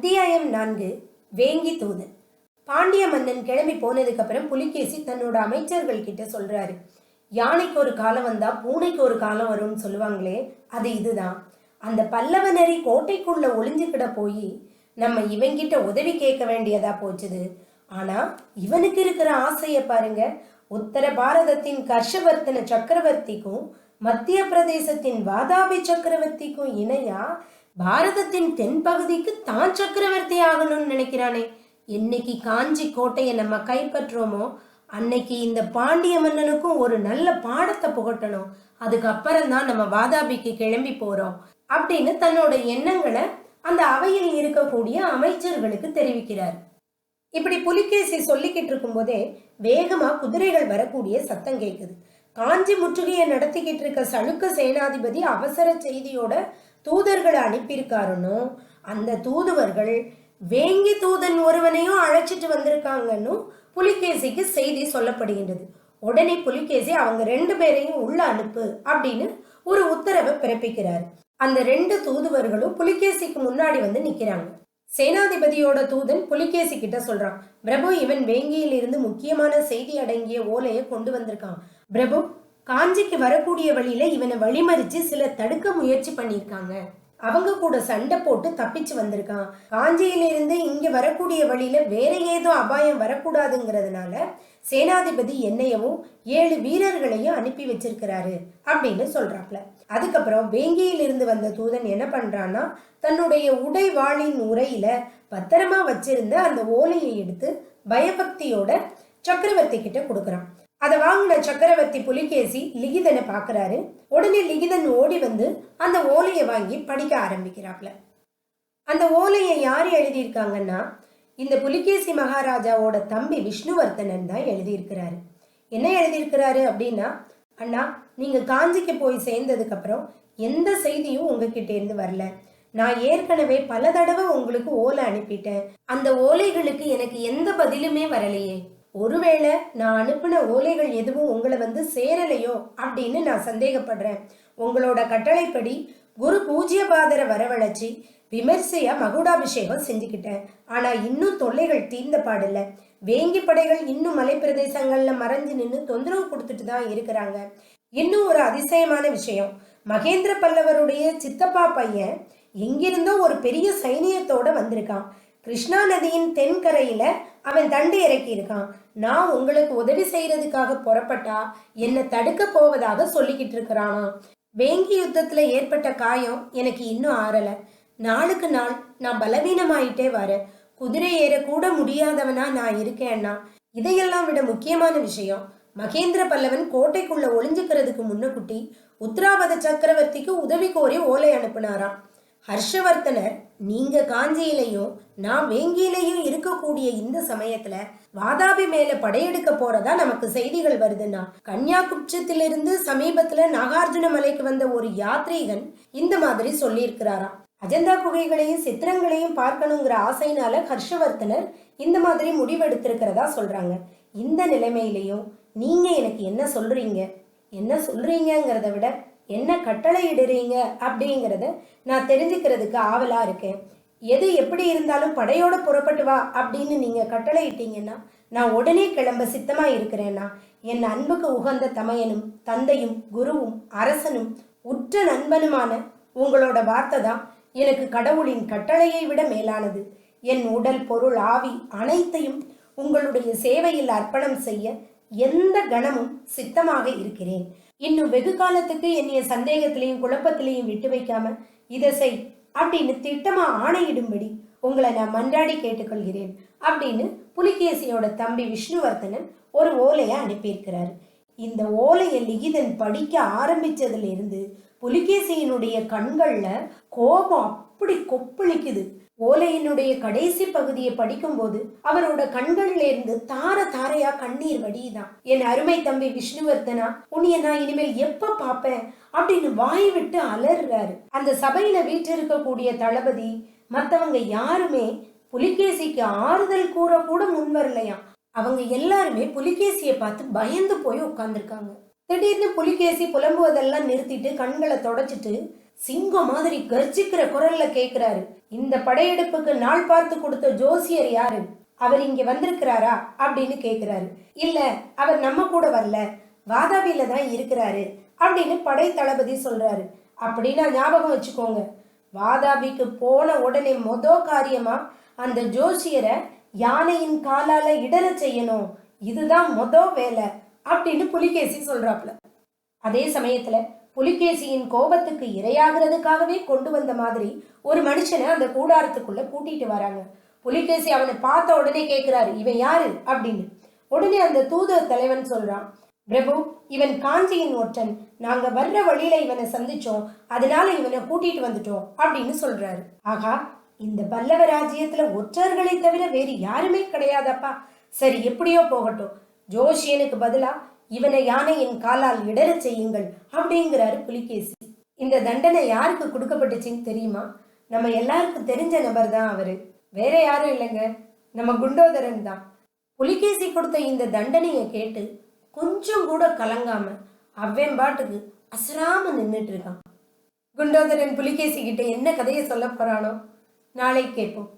அத்தியாயம் நான்கு வேங்கி தூதன். பாண்டிய மன்னன் கிளம்பி போனதுக்கு அப்புறம் புலிகேசி தன்னோட அமைச்சர்கள் கிட்ட சொல்றாரு யானைக்கு ஒரு காலம் வந்தா பூனைக்கு ஒரு காலம் வரும்னு சொல்லுவாங்களே அது இதுதான். அந்த பல்லவனரி கோட்டைக்குள்ள ஒளிஞ்சுக்கிட போய் நம்ம இவங்கிட்ட உதவி கேட்க வேண்டியதா போச்சுது. ஆனா இவனுக்கு இருக்கிற ஆசையை பாருங்க உத்தர பாரதத்தின் கர்ஷவர்த்தன சக்கரவர்த்திக்கும் மத்திய பிரதேசத்தின் வாதாபி சக்கரவர்த்திக்கும் இணையா பாரதத்தின் தென்பகுதிக்கு தான் சக்கரவர்த்தி ஆகணும்னு நினைக்கிறானே. என்னைக்கு காஞ்சி கோட்டையை நம்ம கைப்பற்றுறோமோ அன்னைக்கு இந்த பாண்டிய மன்னனுக்கும் ஒரு நல்ல பாடத்தை புகட்டணும். அதுக்கப்புறம் தான் நம்ம வாதாபிக்கு கிளம்பி போறோம் அப்படின்னு தன்னோட எண்ணங்களை அந்த அவையில் இருக்கக்கூடிய அமைச்சர்களுக்கு தெரிவிக்கிறார். இப்படி புலிகேசி சொல்லிக்கிட்டு இருக்கும்போதே வேகமா குதிரைகள் வரக்கூடிய சத்தம் கேட்குது காஞ்சி முற்றுகையை நடத்திக்கிட்டு இருக்க சளுக்க சேனாதிபதி அவசர செய்தியோட தூதர்களை அனுப்பியிருக்காருன்னு அந்த தூதுவர்கள் வேங்கி தூதன் ஒருவனையும் அழைச்சிட்டு வந்திருக்காங்கன்னு புலிகேசிக்கு செய்தி சொல்லப்படுகின்றது. உடனே புலிகேசி அவங்க ரெண்டு பேரையும் உள்ள அனுப்பு அப்படின்னு ஒரு உத்தரவை பிறப்பிக்கிறார். அந்த ரெண்டு தூதுவர்களும் புலிகேசிக்கு முன்னாடி வந்து நிக்கிறாங்க. சேனாதிபதியோட தூதன் புலிகேசி கிட்ட சொல்றான் பிரபு இவன் வேங்கியில் இருந்து முக்கியமான செய்தி அடங்கிய ஓலையை கொண்டு வந்திருக்கான். பிரபு காஞ்சிக்கு வரக்கூடிய வழியில இவனை வழிமறிச்சு சில தடுக்க முயற்சி பண்ணியிருக்காங்க. அவங்க கூட சண்டை போட்டு தப்பிச்சு வந்திருக்கான். காஞ்சியிலிருந்து இங்க வரக்கூடிய வழியில வேற ஏதோ அபாயம் வரக்கூடாதுங்கிறதுனால சேனாதிபதி என்னையவும் ஏழு வீரர்களையும் அனுப்பி வச்சிருக்கிறாரு அப்படின்னு சொல்றாப்ல. அதுக்கப்புறம் வேங்கியில் இருந்து வந்த தூதன் என்ன பண்றான்னா தன்னுடைய உடை வாளின் உரையில பத்திரமா வச்சிருந்த அந்த ஓலையை எடுத்து பயபக்தியோட சக்கரவர்த்தி கிட்ட கொடுக்கறான். அதை வாங்கின சக்கரவர்த்தி புலிகேசி லிகிதனை பார்க்குறாரு உடனே லிகிதன் ஓடி வந்து அந்த ஓலையை வாங்கி படிக்க ஆரம்பிக்கிறாப்ல அந்த ஓலையை யார் எழுதியிருக்காங்கன்னா இந்த புலிகேசி மகாராஜாவோட தம்பி விஷ்ணுவர்த்தனன் தான் எழுதியிருக்கிறாரு. என்ன எழுதியிருக்கிறாரு அப்படின்னா அண்ணா நீங்கள் காஞ்சிக்கு போய் சேர்ந்ததுக்கப்புறம் எந்த செய்தியும் உங்ககிட்ட இருந்து வரல. நான் ஏற்கனவே பல தடவை உங்களுக்கு ஓலை அனுப்பிட்டேன். அந்த ஓலைகளுக்கு எனக்கு எந்த பதிலுமே வரலையே. ஒருவேளை நான் அனுப்பின ஓலைகள் எதுவும் உங்களை வந்து சேரலையோ அப்படின்னு நான் சந்தேகப்படுறேன். உங்களோட கட்டளைப்படி குரு பூஜ்யபாதரை வரவழைச்சி விமர்சையா மகுடாபிஷேகம் செஞ்சுக்கிட்டேன். ஆனா இன்னும் தொல்லைகள் தீர்ந்த பாடில்ல. வேங்கி படைகள் இன்னும் மலைப்பிரதேசங்கள்ல மறைஞ்சு நின்று தொந்தரவு கொடுத்துட்டு தான் இருக்கிறாங்க. இன்னும் ஒரு அதிசயமான விஷயம். மகேந்திர பல்லவருடைய சித்தப்பா பையன் எங்கிருந்தோ ஒரு பெரிய சைனியத்தோட வந்திருக்கான். கிருஷ்ணா நதியின் தென்கரையில அவன் தண்டு இறக்கி இருக்கான் நான் உங்களுக்கு உதவி செய்யறதுக்காக புறப்பட்டா என்னை தடுக்க போவதாக சொல்லிக்கிட்டு இருக்கிறானா? வேங்கி யுத்தத்துல ஏற்பட்ட காயம் எனக்கு இன்னும் ஆறல. நாளுக்கு நாள் நான் பலவீனமாயிட்டே வரேன் குதிரை ஏற கூட முடியாதவனா நான் இருக்கேன்னா? இதையெல்லாம் விட முக்கியமான விஷயம் மகேந்திர பல்லவன் கோட்டைக்குள்ள ஒளிஞ்சுக்கிறதுக்கு முன்னக்குட்டி உத்ராபத சக்கரவர்த்திக்கு உதவி கோரி ஓலை அனுப்புனாராம். ஹர்ஷவர்த்தனர் நீங்க காஞ்சியிலையும் நான் வேங்கியிலையும் இருக்கக்கூடிய இந்த சமயத்துல வாதாபி மேல படையெடுக்க போறதா நமக்கு செய்திகள் வருதுன்னா கன்னியாகுப்சத்திலிருந்து சமீபத்துல நாகார்ஜுன மலைக்கு வந்த ஒரு யாத்ரீகன் இந்த மாதிரி சொல்லியிருக்கிறாராம். அஜந்தா குகைகளையும் சித்திரங்களையும் பார்க்கணுங்கிற ஆசைனால ஹர்ஷவர்த்தனர் இந்த மாதிரி முடிவெடுத்திருக்கிறதா சொல்றாங்க. இந்த நிலைமையிலையும் நீங்க எனக்கு என்ன சொல்றீங்க? என்ன சொல்றீங்கிறத விட என்ன கட்டளை இடுறீங்க அப்படிங்கிறத நான் தெரிஞ்சுக்கிறதுக்கு ஆவலாக இருக்கேன். எது எப்படி இருந்தாலும் படையோடு புறப்பட்டு வா அப்படின்னு நீங்கள் கட்டளை இட்டீங்கன்னா நான் உடனே கிளம்ப சித்தமாக இருக்கிறேன்னா என் அன்புக்கு உகந்த தமையனும் தந்தையும் குருவும் அரசனும் உற்ற நண்பனுமான உங்களோட வார்த்தை தான் எனக்கு கடவுளின் கட்டளையை விட மேலானது. என் உடல் பொருள் ஆவி அனைத்தையும் உங்களுடைய சேவையில் அர்ப்பணம் செய்ய எந்த கணமும் சித்தமாக இருக்கிறேன். இன்னும் வெகு காலத்துக்கு என்னைய சந்தேகத்திலையும் குழப்பத்திலையும் விட்டு வைக்காம இதை செய் அப்படின்னு திட்டமா ஆணையிடும்படி உங்களை நான் மன்றாடி கேட்டுக்கொள்கிறேன் அப்படின்னு புலிகேசியோட தம்பி விஷ்ணுவர்த்தனன் ஒரு ஓலையை அனுப்பியிருக்கிறாரு. இந்த ஓலையை லிகிதன் படிக்க ஆரம்பிச்சதுல இருந்து புலிகேசியினுடைய கண்கள்ல கோபம் அப்படி கொப்பளிக்குது. ஓலையினுடைய கடைசி பகுதியை படிக்கும்போது அவரோட கண்கள்ல இருந்து தார தாரையா கண்ணீர் வடியுதான் என் அருமை தம்பி விஷ்ணுவர்தனா உன்னைய நான் இனிமேல் எப்ப பாப்பேன்? அப்படின்னு வாய் விட்டு அலறுறாரு அந்த சபையில வீற்றிருக்கக்கூடிய தளபதி மத்தவங்க யாருமே புலிகேசிக்கு ஆறுதல் கூற கூட முன் வரலையாம் அவங்க எல்லாருமே புலிகேசியை பார்த்து பயந்து போய் உட்கார்ந்துருக்காங்க. திடீர்னு புலிகேசி புலம்புவதெல்லாம் நிறுத்திட்டு கண்களை தொடச்சிட்டு சிங்கம் மாதிரி கர்ஜிக்கிற குரல்ல கேக்குறாரு. இந்த படையெடுப்புக்கு நாள் பார்த்து கொடுத்த ஜோசியர் யாரு? அவர் இங்க வந்திருக்கிறாரா? அப்படின்னு கேக்குறாரு. இல்ல அவர் நம்ம கூட வரல. வாதாபியில தான் இருக்கிறாரு. அப்படின்னு படை தளபதி சொல்றாரு. அப்படின்னா ஞாபகம் வச்சுக்கோங்க. வாதாபிக்கு போன உடனே மொத காரியமா அந்த ஜோசியரை யானையின் காலால இடற செய்யணும். இதுதான் மொத வேலை. அப்படின்னு புலிகேசி சொல்றாப்ல. அதே சமயத்துல புலிகேசியின் கோபத்துக்கு இரையாகிறதுக்காகவே கொண்டு வந்த மாதிரி ஒரு மனுஷனை அந்த கூடாரத்துக்குள்ள கூட்டிட்டு வராங்க. புலிகேசி அவனை பார்த்த உடனே கேட்கிறாரு இவன் யாரு? அப்படின்னு. உடனே அந்த தூதர் தலைவன் சொல்றான் பிரபு இவன் காஞ்சியின் ஒற்றன். நாங்க வர்ற வழியில இவனை சந்திச்சோம். அதனால இவனை கூட்டிட்டு வந்துட்டோம் அப்படின்னு சொல்றாரு. ஆகா இந்த பல்லவ ராஜ்யத்துல ஒற்றர்களை தவிர வேறு யாருமே கிடையாதப்பா. சரி எப்படியோ போகட்டும். ஜோஷியனுக்கு பதிலா இவனை யானையின் காலால் இடறச் செய்யுங்கள் அப்படிங்கிறாரு புலிகேசி. இந்த தண்டனை யாருக்கு கொடுக்கப்பட்டுச்சுன்னு தெரியுமா? நம்ம எல்லாருக்கும் தெரிஞ்ச நபர் தான் அவரு. வேற யாரும் இல்லைங்க. நம்ம குண்டோதரன் தான். புலிகேசி கொடுத்த இந்த தண்டனையை கேட்டு கொஞ்சம் கூட கலங்காம அவன் பாட்டுக்கு அசராம நின்றுட்டு இருக்கான். குண்டோதரன் புலிகேசி கிட்ட என்ன கதையை சொல்ல போறானோ? நாளை கேட்போம்.